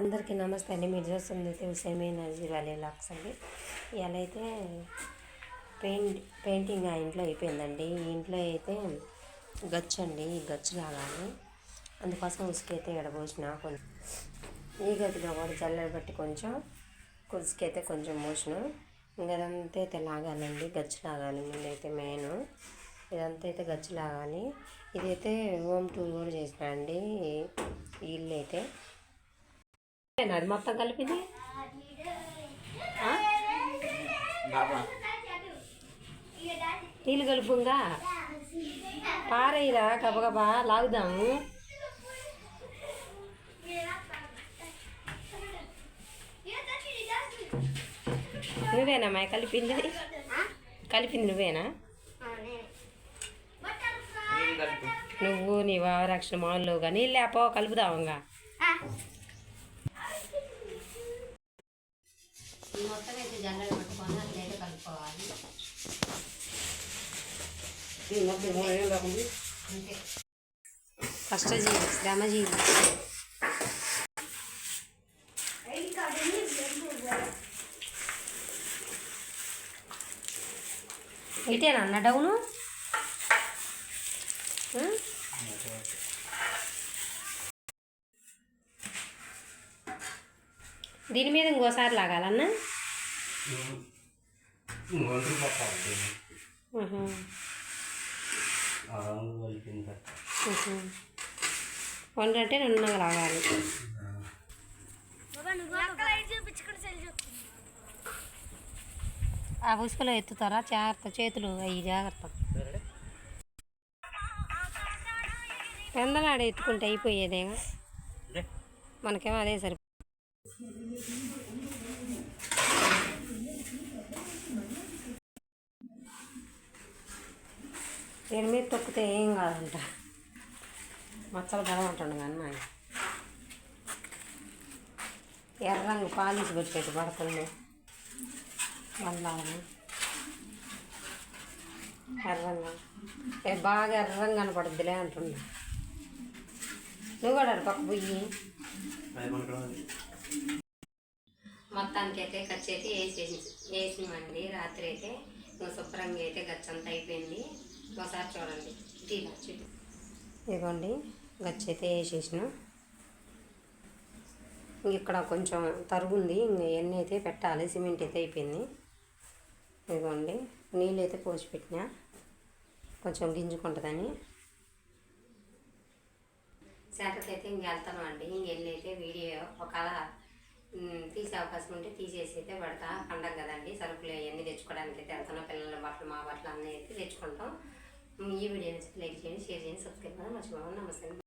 అందరికీ నమస్తే అండి. మీరు చూస్తుంది తులసేమి ఎనర్జీ వ్యాలీ లాక్స్ అండి. ఇవాళ అయితే పెయింట్ పెయింటింగ్ ఆ ఇంట్లో అయిపోయిందండి. ఈ ఇంట్లో అయితే గచ్చు అండి. ఈ గచ్చు లాగాలి అందుకోసం ఉసుకైతే ఎడబోసిన కొంచెం. ఈ గదిలో కూడా జల్లెడ బట్టి కొంచెం కుసుకైతే కొంచెం పోసిన ఇంకదంతా అయితే లాగాలండి గచ్చు లాగాలి ముందైతే మెయిన్. ఇదంతా అయితే గచ్చు లాగాలి ఇదైతే హోమ్ టూర్ కూడా చేసిన అండి. ఇల్లు అయితే అది మొత్తం కలిపింది? నీళ్ళు కలుపుగా పారేయరా గబగబా లాగుదాము. నువ్వేనా మా కలిపింది? కలిపింది నువ్వేనా? నువ్వు నీ వారక్షణ మాల్లో నీళ్ళు లేపో కలుపుదామంగా మొత్తం అయితే జల్లెడ పట్టుకొని అట్లయితే కలుపుకోవాలి. అంతే. కష్టజీవి శ్రమజీవి ఇటేనా అన్న డౌను? దీని మీద ఇంకోసారి లాగాలన్నా? ఉహు. వంట అంటే లాగాలి ఆ ఉసుకలో ఎత్తుతారా? జాగ్రత్త చేతులు అయ్యి జాగ్రత్త. పెందలాడ ఎత్తుకుంటే అయిపోయేదేగా మనకేమో అదే సరి దీని మీద తొక్కితే ఏం కాదంట. మచ్చలు పడమంటుండు కానీ మా ఆయన. ఎర్ర రంగు పాలిష్ పెట్టేట్టు పడుతుంది మళ్ళా ఎర్రంగా. ఏ బాగా ఎర్రంగా కనపడుద్దిలే అంటుండు. నువ్వు కూడా పక్క పోయి. మొత్తానికి అయితే ఖర్చు అయితే వేసేసి వేసినామండి. రాత్రి అయితే శుభ్రంగా అయితే గచ్చంతా అయిపోయింది. ఒకసారి చూడండి. ఇదిగోండి గచ్చు అయితే వేసేసిన ఇక్కడ కొంచెం తరుగుంది ఇంక ఎన్ని అయితే పెట్టాలి సిమెంట్ అయితే అయిపోయింది. ఇదిగోండి నీళ్ళు అయితే పోసి పెట్టినా. కొంచెం గింజుకుంటుందని. అయితే ఇంక వెళ్తాను అండి. ఇంకెళ్ళి అయితే వీడియో ఒకవేళ తీసే అవకాశం ఉంటే తీసేసి అయితే పెడతా. పండగ కదండి సరుకులు అవన్నీ తెచ్చుకోవడానికి అయితే వెళ్తాను. పిల్లల బట్టలు మా బట్టలు అన్నీ అయితే తెచ్చుకుంటాం. ఈ వీడియో నచ్చితే లైక్ చేయండి షేర్ చేయండి సబ్స్క్రైబ్ చేయండి మర్చిపోవాలి నమస్తే